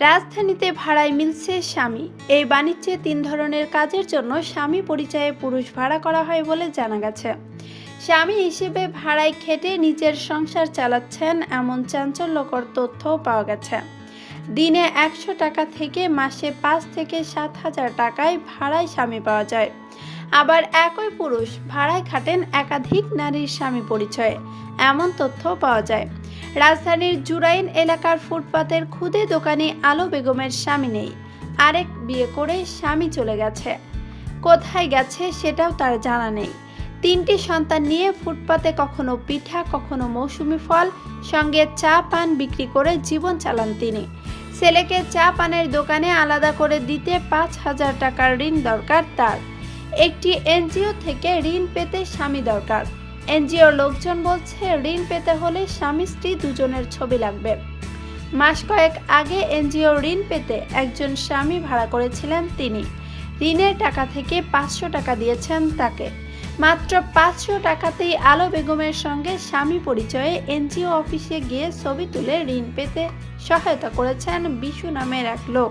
রাজধানীতে ভাড়ায় মিলছে স্বামী। এই বাণিজ্যে তিন ধরনের কাজের জন্য স্বামী পরিচয়ে পুরুষ ভাড়া করা হয় বলে জানা গেছে। স্বামী হিসেবে ভাড়ায় খেটে নিজের সংসার চালাচ্ছেন এমন চাঞ্চল্যকর তথ্যও পাওয়া গেছে। দিনে একশো টাকা থেকে মাসে পাঁচ থেকে সাত হাজার টাকায় ভাড়ায় স্বামী পাওয়া যায়। আবার একই পুরুষ ভাড়ায় খাটেন একাধিক নারীর স্বামী পরিচয়ে। এমন তথ্য পাওয়া যায়। রাজধানীর জুরাইন এলাকার ফুটপাতের খুদে দোকানে আলো বেগমের স্বামী নেই। আরেক বিয়ে করে স্বামী চলে গেছে। কোথায় গেছে সেটাও তার জানা নেই। তিনটি সন্তান নিয়ে ফুটপাতে কখনো পিঠা, কখনো মৌসুমি ফল, সঙ্গে চা পান বিক্রি করে জীবন চালান তিনি। ছেলেকে চা পানের দোকানে আলাদা করে দিতে পাঁচ হাজার টাকার ঋণ দরকার তার। একটি এনজিও থেকে ঋণ পেতে স্বামী দরকার। এনজিওর লোকজন বলছে, ঋণ পেতে হলে স্বামী স্ত্রী দুজনের ছবি লাগবে। মাস কয়েক আগে এনজিও ঋণ পেতে একজন স্বামী ভাড়া করেছিলেন তিনি। ঋণের টাকা থেকে পাঁচশো টাকা দিয়েছেন তাকে। মাত্র পাঁচশো টাকাতেই আলো বেগমের সঙ্গে স্বামী পরিচয়ে এনজিও অফিসে গিয়ে ছবি তুলে ঋণ পেতে সহায়তা করেছেন বিশু নামের এক লোক।